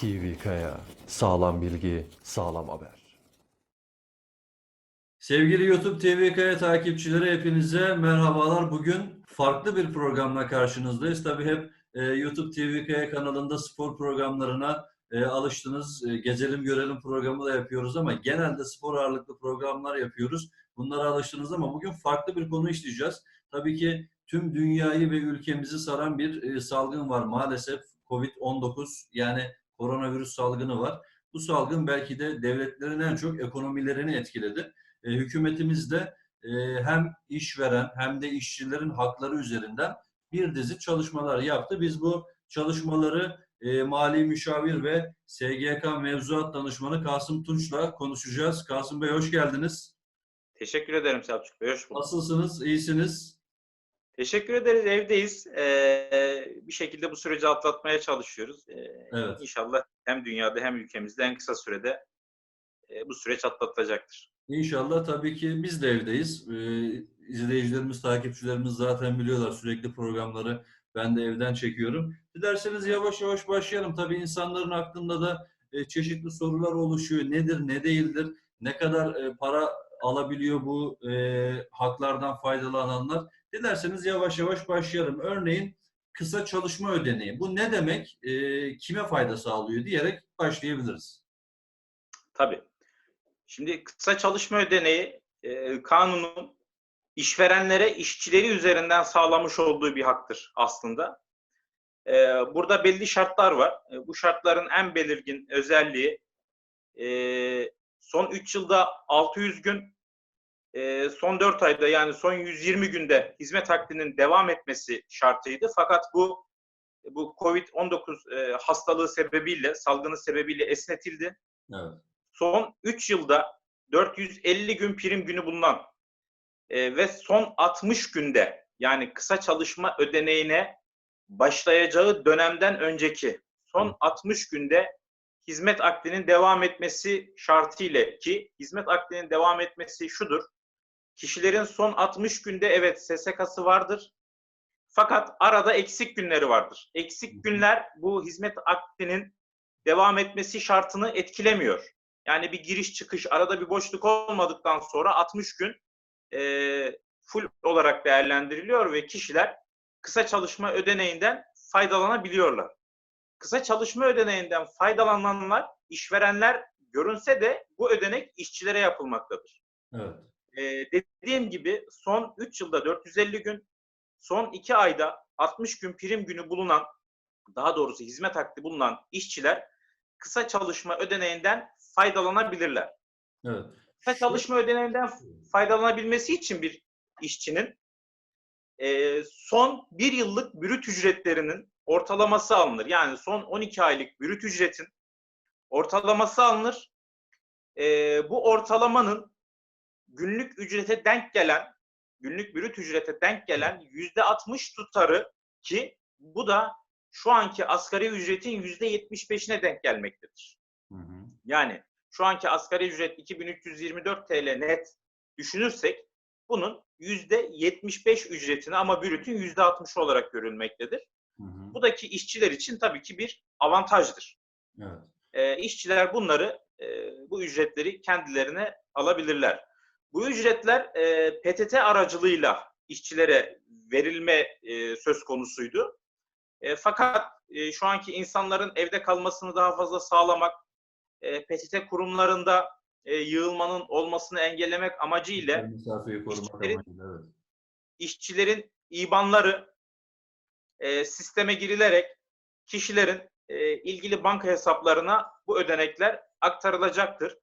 TV Kaya. Sağlam bilgi, sağlam haber. Sevgili YouTube TVK takipçileri hepinize merhabalar. Bugün farklı bir programla karşınızdayız. Tabii hep e, YouTube TVK kanalında spor programlarına e, alıştınız. E, gezelim görelim programı da yapıyoruz ama genelde spor ağırlıklı programlar yapıyoruz. Bunlara alıştınız ama bugün farklı bir konu işleyeceğiz. Tabii ki tüm dünyayı ve ülkemizi saran bir e, salgın var maalesef. Covid-19 yani koronavirüs salgını var. Bu salgın belki de devletlerin en çok ekonomilerini etkiledi. E, hükümetimiz de e, hem işveren hem de işçilerin hakları üzerinden bir dizi çalışmalar yaptı. Biz bu çalışmaları e, mali müşavir ve SGK mevzuat danışmanı Kasım Tunç'la konuşacağız. Kasım Bey hoş geldiniz. Teşekkür ederim Selçuk Bey. Hoş bulduk. Nasılsınız? İyisiniz? Teşekkür ederiz. Evdeyiz. Ee, bir şekilde bu süreci atlatmaya çalışıyoruz. Ee, Evet. İnşallah hem dünyada hem ülkemizde en kısa sürede e, bu süreç atlatılacaktır. İnşallah tabii ki biz de evdeyiz. Ee, izleyicilerimiz, takipçilerimiz zaten biliyorlar sürekli programları ben de evden çekiyorum. Dilerseniz yavaş yavaş başlayalım. Tabii insanların aklında da e, çeşitli sorular oluşuyor. Nedir, ne değildir, ne kadar e, para alabiliyor bu e, haklardan faydalananlar. Dilerseniz yavaş yavaş başlayalım. Örneğin kısa çalışma ödeneği. Bu ne demek? E, kime fayda sağlıyor diyerek başlayabiliriz. Tabii. Şimdi kısa çalışma ödeneği e, kanunun işverenlere işçileri üzerinden sağlamış olduğu bir haktır aslında. E, burada belli şartlar var. E, bu şartların en belirgin özelliği e, son 3 yılda 600 gün, e, son 4 ayda yani son 120 günde hizmet hakkının devam etmesi şartıydı. Fakat bu bu Covid-19 e, hastalığı sebebiyle, salgını sebebiyle esnetildi Evet. son 3 yılda 450 gün prim günü bulunan e, ve son 60 günde yani kısa çalışma ödeneğine başlayacağı dönemden önceki son 60 günde hizmet akdinin devam etmesi şartıyla ki hizmet akdinin devam etmesi şudur. Kişilerin son 60 günde evet SSK'sı vardır. Fakat arada eksik günleri vardır. Eksik günler bu hizmet akdinin devam etmesi şartını etkilemiyor. Yani bir giriş çıkış arada bir boşluk olmadıktan sonra 60 gün e, full olarak değerlendiriliyor ve kişiler kısa çalışma ödeneğinden faydalanabiliyorlar. Kısa çalışma ödeneğinden faydalananlar, işverenler görünse de bu ödenek işçilere yapılmaktadır. Evet. E, dediğim gibi son 3 yılda 450 gün, son 2 ayda 60 gün prim günü bulunan, daha doğrusu hizmet hakkı bulunan işçiler kısa çalışma ödeneğinden faydalanabilirler. Evet. Kısa çalışma ödeneğinden faydalanabilmesi için bir işçinin e, son bir yıllık brüt ücretlerinin ortalaması alınır. Yani son 12 aylık brüt ücretin ortalaması alınır. E, bu ortalamanın günlük ücrete denk gelen, günlük brüt ücrete denk gelen yüzde 60 tutarı ki bu da şu anki asgari ücretin yüzde 75'ine denk gelmektedir. Hı hı. Yani şu anki asgari ücret 2324 TL net düşünürsek bunun yüzde 75 ücretini ama brütün yüzde 60 olarak görülmektedir. Hı hı. Bu da ki işçiler için tabii ki bir avantajdır. Evet. E, işçiler bunları, e, bu ücretleri kendilerine alabilirler. Bu ücretler e, PTT aracılığıyla işçilere verilme e, söz konusuydu. E, fakat e, şu anki insanların evde kalmasını daha fazla sağlamak, e, PTT kurumlarında e, yığılmanın olmasını engellemek amacıyla işçilerin- amacıyla, evet. işçilerin IBAN'ları e, sisteme girilerek kişilerin e, ilgili banka hesaplarına bu ödenekler aktarılacaktır.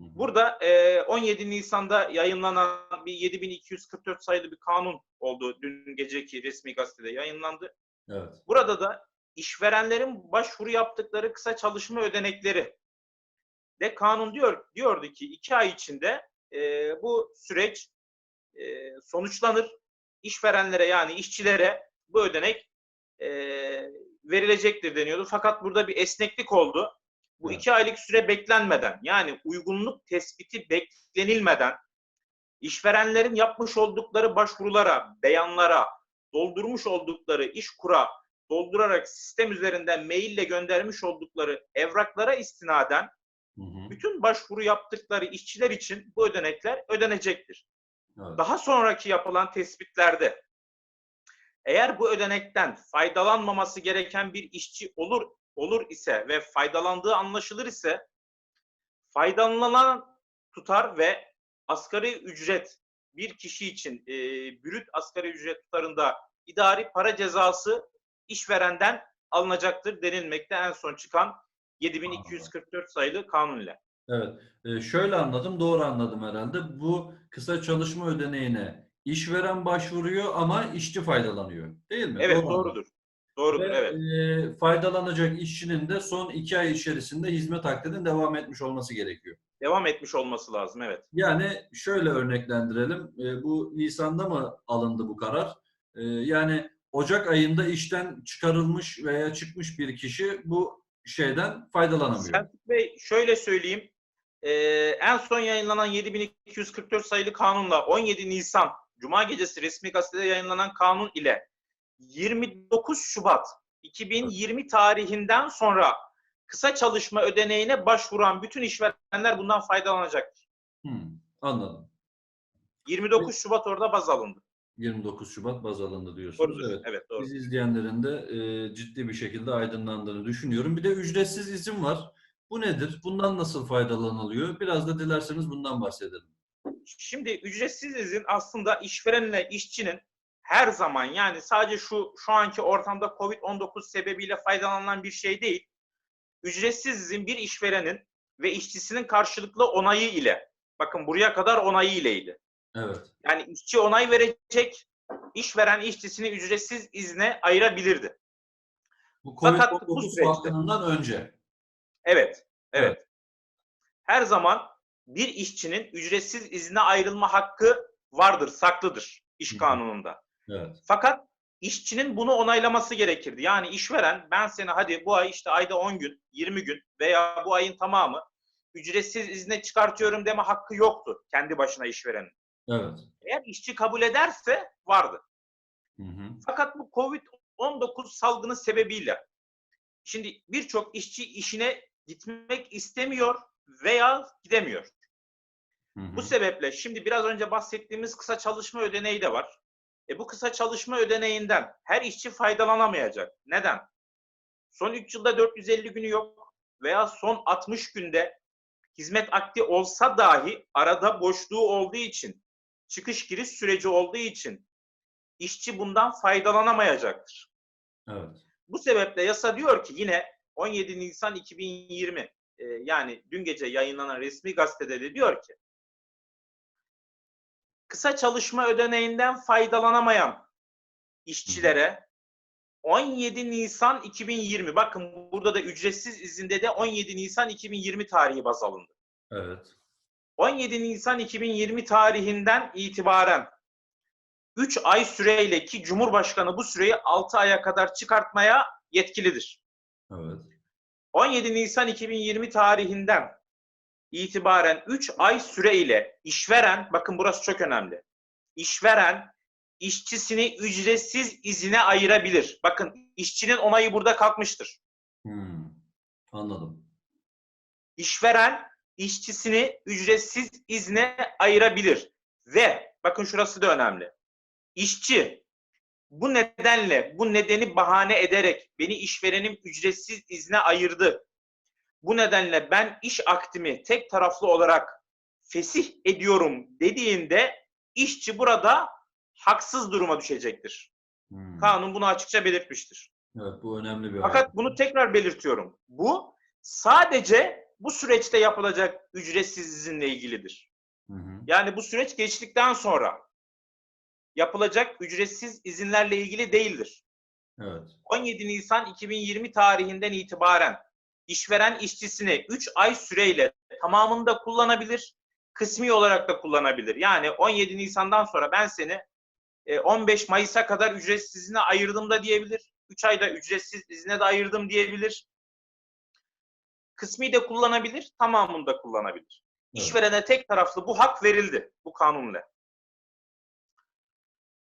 Burada e, 17 Nisan'da yayınlanan bir 7244 sayılı bir kanun oldu. Dün geceki resmi gazetede yayınlandı. Evet. Burada da işverenlerin başvuru yaptıkları kısa çalışma ödenekleri de kanun diyor diyordu ki iki ay içinde e, bu süreç e, sonuçlanır. İşverenlere yani işçilere bu ödenek e, verilecektir deniyordu. Fakat burada bir esneklik oldu. Bu Evet. iki aylık süre beklenmeden yani uygunluk tespiti beklenilmeden işverenlerin yapmış oldukları başvurulara, beyanlara, doldurmuş oldukları iş kura doldurarak sistem üzerinden maille göndermiş oldukları evraklara istinaden Hı hı. bütün başvuru yaptıkları işçiler için bu ödenekler ödenecektir. Evet. Daha sonraki yapılan tespitlerde eğer bu ödenekten faydalanmaması gereken bir işçi olur olur ise ve faydalandığı anlaşılır ise faydalanan tutar ve asgari ücret bir kişi için e, brüt asgari ücret tutarında idari para cezası işverenden alınacaktır denilmekte en son çıkan 7244 sayılı kanun ile. Evet. Ee, şöyle anladım, doğru anladım herhalde. Bu kısa çalışma ödeneğine işveren başvuruyor ama işçi faydalanıyor. Değil mi? Evet Doğru anladım. Doğrudur. Ve, evet. e, faydalanacak işçinin de son iki ay içerisinde hizmet akdinin devam etmiş olması gerekiyor. Devam etmiş olması lazım evet. Yani şöyle örneklendirelim. E, bu Nisan'da mı alındı bu karar? E, yani Ocak ayında işten çıkarılmış veya çıkmış bir kişi bu şeyden faydalanamıyor. Selçuk Bey şöyle söyleyeyim. Ee, en son yayınlanan 7244 sayılı kanunla 17 Nisan Cuma gecesi resmi gazetede yayınlanan kanun ile 29 Şubat 2020 tarihinden sonra kısa çalışma ödeneğine başvuran bütün işverenler bundan faydalanacaktır. Hmm, anladım. 29 Şubat orada baz alındı. 29 Şubat baz alındı diyorsunuz. Doğrudur. Evet. Evet, doğru. Biz izleyenlerin de e, ciddi bir şekilde aydınlandığını düşünüyorum. Bir de ücretsiz izin var. Bu nedir? Bundan nasıl faydalanılıyor? Biraz da dilerseniz bundan bahsedelim. Şimdi ücretsiz izin aslında işverenle işçinin her zaman yani sadece şu şu anki ortamda Covid-19 sebebiyle faydalanılan bir şey değil. Ücretsiz izin bir işverenin ve işçisinin karşılıklı onayı ile bakın buraya kadar onayı ileydi. Evet. Yani işçi onay verecek, işveren işçisini ücretsiz izne ayırabilirdi. Bu Fakat bu Covid-19 süreçte- salgınından önce. Evet, evet. Her zaman bir işçinin ücretsiz izne ayrılma hakkı vardır, saklıdır iş kanununda. Evet. Fakat işçinin bunu onaylaması gerekirdi. Yani işveren ben seni hadi bu ay işte ayda 10 gün, 20 gün veya bu ayın tamamı ücretsiz izne çıkartıyorum deme hakkı yoktu kendi başına işverenin. Evet. Eğer işçi kabul ederse vardı. Hı hı. Fakat bu Covid-19 salgını sebebiyle şimdi birçok işçi işine gitmek istemiyor veya gidemiyor. Hı hı. Bu sebeple şimdi biraz önce bahsettiğimiz kısa çalışma ödeneği de var. E bu kısa çalışma ödeneğinden her işçi faydalanamayacak. Neden? Son 3 yılda 450 günü yok veya son 60 günde hizmet akdi olsa dahi arada boşluğu olduğu için, çıkış giriş süreci olduğu için işçi bundan faydalanamayacaktır. Evet. Bu sebeple yasa diyor ki yine 17 Nisan 2020 e, yani dün gece yayınlanan resmi gazetede de diyor ki kısa çalışma ödeneğinden faydalanamayan işçilere 17 Nisan 2020 bakın burada da ücretsiz izinde de 17 Nisan 2020 tarihi baz alındı. Evet. 17 Nisan 2020 tarihinden itibaren 3 ay süreyle ki Cumhurbaşkanı bu süreyi 6 aya kadar çıkartmaya yetkilidir. Evet. 17 Nisan 2020 tarihinden itibaren 3 ay süreyle işveren, bakın burası çok önemli. İşveren işçisini ücretsiz izine ayırabilir. Bakın işçinin onayı burada kalkmıştır. Hmm. Anladım. İşveren işçisini ücretsiz izne ayırabilir. Ve bakın şurası da önemli. İşçi bu nedenle, bu nedeni bahane ederek beni işverenim ücretsiz izne ayırdı. Bu nedenle ben iş akdimi tek taraflı olarak fesih ediyorum dediğinde işçi burada haksız duruma düşecektir. Hmm. Kanun bunu açıkça belirtmiştir. Evet bu önemli bir Fakat bunu tekrar belirtiyorum. Bu sadece bu süreçte yapılacak ücretsiz izinle ilgilidir. Hı hı. Yani bu süreç geçtikten sonra yapılacak ücretsiz izinlerle ilgili değildir. Evet. 17 Nisan 2020 tarihinden itibaren işveren işçisini 3 ay süreyle tamamında kullanabilir, kısmi olarak da kullanabilir. Yani 17 Nisan'dan sonra ben seni e, 15 Mayıs'a kadar ücretsiz izine ayırdım da diyebilir. 3 ayda ücretsiz izine de ayırdım diyebilir. Kısmi de kullanabilir, tamamını da kullanabilir. Evet. İşverene tek taraflı bu hak verildi bu kanunla.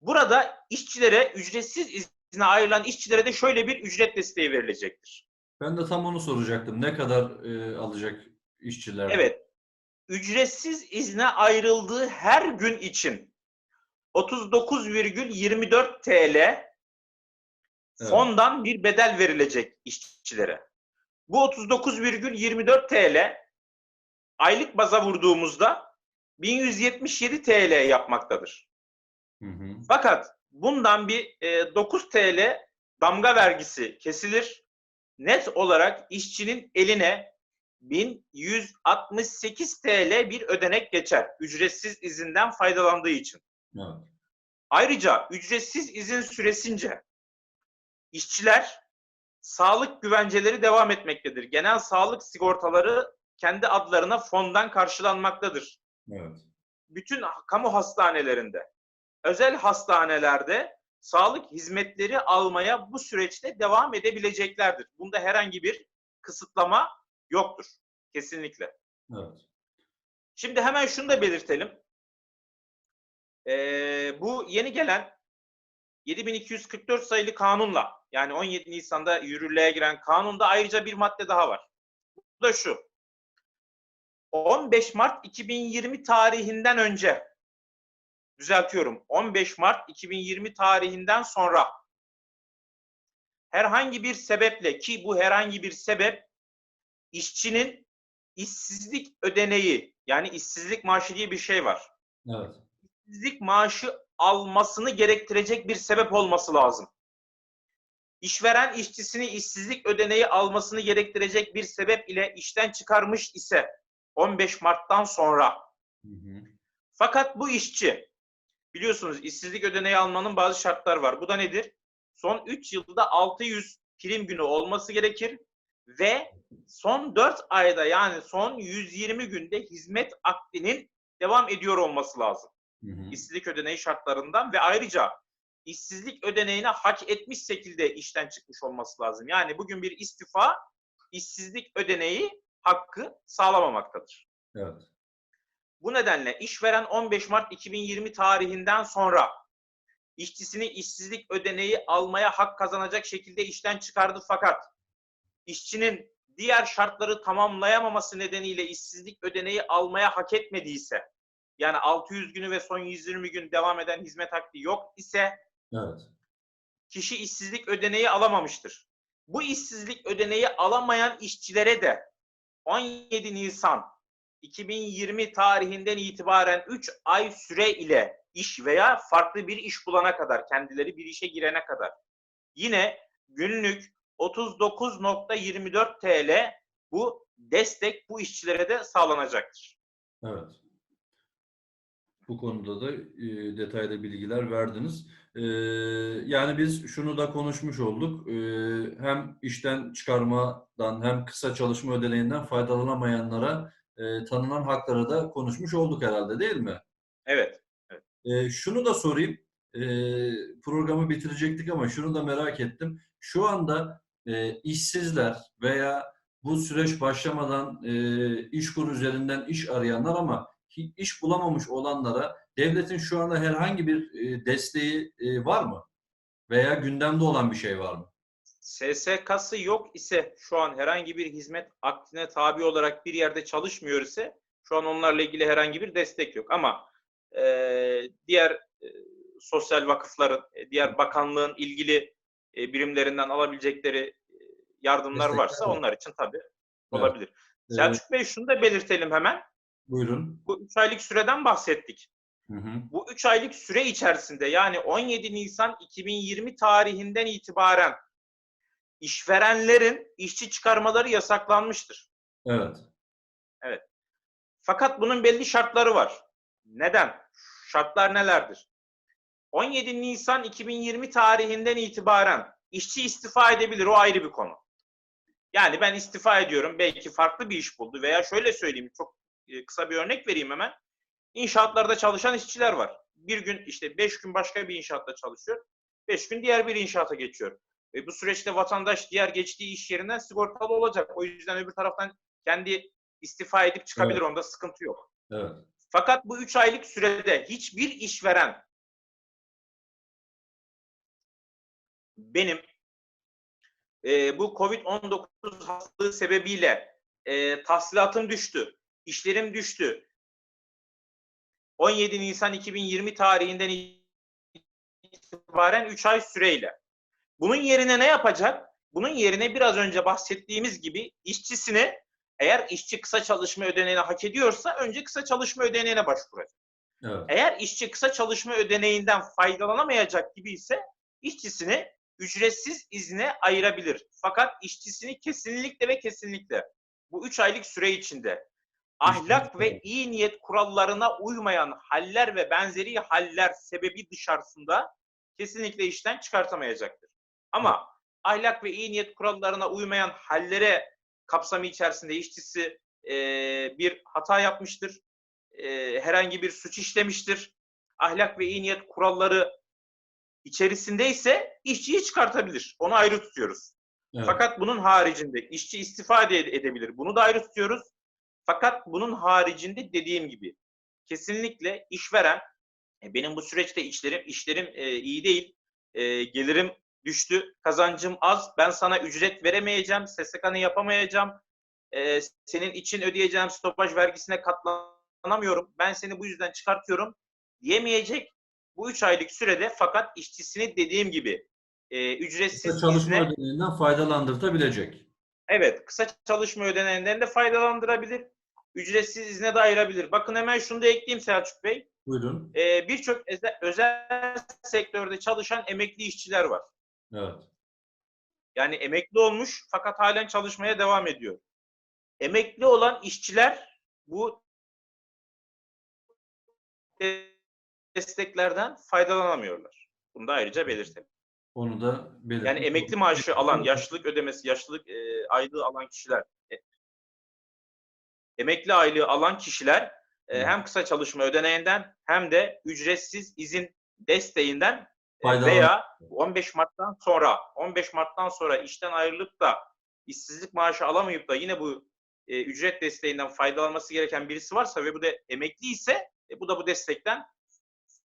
Burada işçilere ücretsiz izne ayrılan işçilere de şöyle bir ücret desteği verilecektir. Ben de tam onu soracaktım. Ne kadar e, alacak işçiler? Evet. Ücretsiz izne ayrıldığı her gün için 39,24 TL fondan bir bedel verilecek işçilere. Bu 39,24 TL aylık baza vurduğumuzda 1177 TL yapmaktadır. Hı hı. Fakat bundan bir e, 9 TL damga vergisi kesilir. Net olarak işçinin eline 1168 TL bir ödenek geçer. Ücretsiz izinden faydalandığı için. Evet. Ayrıca ücretsiz izin süresince işçiler sağlık güvenceleri devam etmektedir. Genel sağlık sigortaları kendi adlarına fondan karşılanmaktadır. Evet. Bütün kamu hastanelerinde, özel hastanelerde sağlık hizmetleri almaya bu süreçte devam edebileceklerdir. Bunda herhangi bir kısıtlama yoktur. Kesinlikle. Evet. Şimdi hemen şunu da belirtelim. Ee, bu yeni gelen 7244 sayılı kanunla yani 17 Nisan'da yürürlüğe giren kanunda ayrıca bir madde daha var. Bu da şu. 15 Mart 2020 tarihinden önce düzeltiyorum 15 Mart 2020 tarihinden sonra herhangi bir sebeple ki bu herhangi bir sebep işçinin işsizlik ödeneği yani işsizlik maaşı diye bir şey var. Evet. işsizlik maaşı almasını gerektirecek bir sebep olması lazım. İşveren işçisini işsizlik ödeneği almasını gerektirecek bir sebep ile işten çıkarmış ise 15 Mart'tan sonra Hı hı. fakat bu işçi biliyorsunuz işsizlik ödeneği almanın bazı şartları var. Bu da nedir? Son 3 yılda 600 prim günü olması gerekir ve son 4 ayda yani son 120 günde hizmet akdinin devam ediyor olması lazım. Hı hı. işsizlik ödeneği şartlarından ve ayrıca işsizlik ödeneğine hak etmiş şekilde işten çıkmış olması lazım. Yani bugün bir istifa işsizlik ödeneği hakkı sağlamamaktadır. Evet. Bu nedenle işveren 15 Mart 2020 tarihinden sonra işçisini işsizlik ödeneği almaya hak kazanacak şekilde işten çıkardı fakat işçinin diğer şartları tamamlayamaması nedeniyle işsizlik ödeneği almaya hak etmediyse yani 600 günü ve son 120 gün devam eden hizmet hakkı yok ise Evet. kişi işsizlik ödeneği alamamıştır. Bu işsizlik ödeneği alamayan işçilere de 17 Nisan 2020 tarihinden itibaren 3 ay süre ile iş veya farklı bir iş bulana kadar, kendileri bir işe girene kadar yine günlük 39.24 TL bu destek bu işçilere de sağlanacaktır. Evet. Bu konuda da e, detaylı bilgiler verdiniz. E, yani biz şunu da konuşmuş olduk. E, hem işten çıkarmadan hem kısa çalışma ödeneğinden faydalanamayanlara e, tanınan hakları da konuşmuş olduk herhalde değil mi? Evet. E, şunu da sorayım. E, programı bitirecektik ama şunu da merak ettim. Şu anda e, işsizler veya bu süreç başlamadan e, İşkur üzerinden iş arayanlar ama iş bulamamış olanlara devletin şu anda herhangi bir e, desteği e, var mı? Veya gündemde olan bir şey var mı? SSK'sı yok ise şu an herhangi bir hizmet akdine tabi olarak bir yerde çalışmıyor ise şu an onlarla ilgili herhangi bir destek yok. Ama e, diğer e, sosyal vakıfların, e, diğer bakanlığın ilgili e, birimlerinden alabilecekleri e, yardımlar Destekler varsa var. onlar için tabii Evet. olabilir. E, Selçuk Bey şunu da belirtelim hemen. buyurun. Bu 3 aylık süreden bahsettik. Hı hı. Bu 3 aylık süre içerisinde yani 17 Nisan 2020 tarihinden itibaren işverenlerin işçi çıkarmaları yasaklanmıştır. Evet. Fakat bunun belli şartları var. Neden? Şartlar nelerdir? 17 Nisan 2020 tarihinden itibaren işçi istifa edebilir. O ayrı bir konu. Yani ben istifa ediyorum. Belki farklı bir iş buldu veya şöyle söyleyeyim. Çok e, kısa bir örnek vereyim hemen. İnşaatlarda çalışan işçiler var. Bir gün işte beş gün başka bir inşaatta çalışıyor. Beş gün diğer bir inşaata geçiyor. Ve bu süreçte vatandaş diğer geçtiği iş yerinden sigortalı olacak. O yüzden öbür taraftan kendi istifa edip çıkabilir. Evet. Onda sıkıntı yok. Evet. Fakat bu 3 aylık sürede hiçbir işveren benim e, bu Covid-19 hastalığı sebebiyle e, tahsilatım düştü, işlerim düştü. 17 Nisan 2020 tarihinden itibaren 3 ay süreyle. Bunun yerine ne yapacak? Bunun yerine biraz önce bahsettiğimiz gibi işçisini eğer işçi kısa çalışma ödeneğini hak ediyorsa önce kısa çalışma ödeneğine başvuracak. Evet. Eğer işçi kısa çalışma ödeneğinden faydalanamayacak gibi ise işçisini ücretsiz izne ayırabilir. Fakat işçisini kesinlikle ve kesinlikle bu 3 aylık süre içinde ahlak ve iyi niyet kurallarına uymayan haller ve benzeri haller sebebi dışarısında kesinlikle işten çıkartamayacaktır. Ama ahlak ve iyi niyet kurallarına uymayan hallere kapsamı içerisinde işçisi e, bir hata yapmıştır, e, herhangi bir suç işlemiştir, ahlak ve iyi niyet kuralları içerisinde ise işçiyi çıkartabilir. Onu ayrı tutuyoruz. evet. Fakat bunun haricinde işçi istifa ede- edebilir. Bunu da ayrı tutuyoruz. Fakat bunun haricinde dediğim gibi kesinlikle işveren "E, benim bu süreçte işlerim işlerim e, iyi değil. e, gelirim düştü. Kazancım az. Ben sana ücret veremeyeceğim. SSK'nı yapamayacağım. e, senin için ödeyeceğim stopaj vergisine katlanamıyorum. Ben seni bu yüzden çıkartıyorum diyemeyecek. Bu 3 aylık sürede fakat işçisini dediğim gibi e, ücretsiz Kısa çalışma izne- ödeneğinden faydalandırtabilecek. Evet, kısa çalışma ödeneğinden de faydalandırabilir. Ücretsiz izne de ayırabilir. Bakın hemen şunu da ekleyeyim Selçuk Bey. Buyurun. Ee, Birçok özel sektörde çalışan emekli işçiler var. Evet. Yani emekli olmuş fakat halen çalışmaya devam ediyor. Emekli olan işçiler bu desteklerden faydalanamıyorlar. Bunu da ayrıca belirtelim. Onu da belirtmek Yani emekli maaşı alan, yaşlılık ödemesi, yaşlılık e, aylığı alan kişiler, e, emekli aylığı alan kişiler e, hem kısa çalışma ödeneğinden hem de ücretsiz izin desteğinden e, Faydalan- veya 15 Mart'tan sonra 15 Mart'tan sonra işten ayrılıp da işsizlik maaşı alamayıp da yine bu e, ücret desteğinden faydalanması gereken birisi varsa ve bu da emekli ise e, bu da bu destekten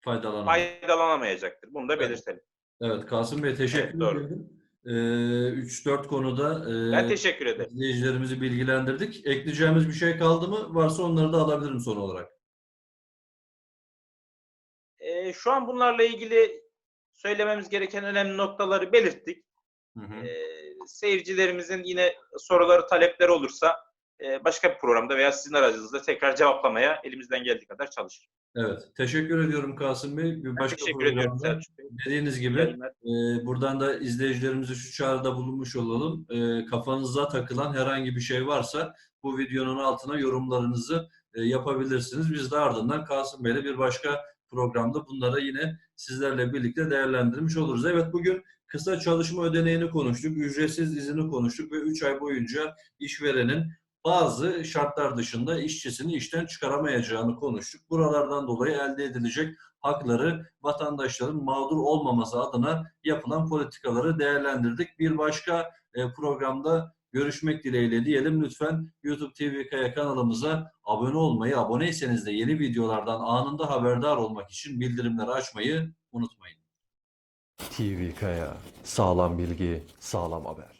Faydalanamıyor. faydalanamayacaktır. Bunu da Evet. belirtelim. Evet Kasım Bey teşekkür Evet, doğru. ederim. Ee, 3-4 konuda e, Ben teşekkür ederim. izleyicilerimizi bilgilendirdik. Ekleyeceğimiz bir şey kaldı mı? Varsa onları da alabilirim son olarak. Şu an bunlarla ilgili söylememiz gereken önemli noktaları belirttik. Hı hı. Ee, seyircilerimizin yine soruları, talepleri olursa e, başka bir programda veya sizin aracınızda tekrar cevaplamaya elimizden geldiği kadar çalışırız. Evet. Teşekkür ediyorum Kasım Bey. Bir Ben başka teşekkür ediyorum Selçuk Bey. dediğiniz gibi e, buradan da izleyicilerimize şu çağrıda bulunmuş olalım. E, kafanıza takılan herhangi bir şey varsa bu videonun altına yorumlarınızı e, yapabilirsiniz. Biz de ardından Kasım Bey'le bir başka programda bunlara yine sizlerle birlikte değerlendirmiş oluruz. Evet bugün kısa çalışma ödeneğini konuştuk, ücretsiz izini konuştuk ve 3 ay boyunca işverenin bazı şartlar dışında işçisini işten çıkaramayacağını konuştuk. Buralardan dolayı elde edilecek hakları vatandaşların mağdur olmaması adına yapılan politikaları değerlendirdik. Bir başka e, programda görüşmek dileğiyle diyelim. Lütfen YouTube TV Kaya kanalımıza abone olmayı, aboneyseniz de yeni videolardan anında haberdar olmak için bildirimleri açmayı unutmayın. TV Kaya. Sağlam bilgi, sağlam haber.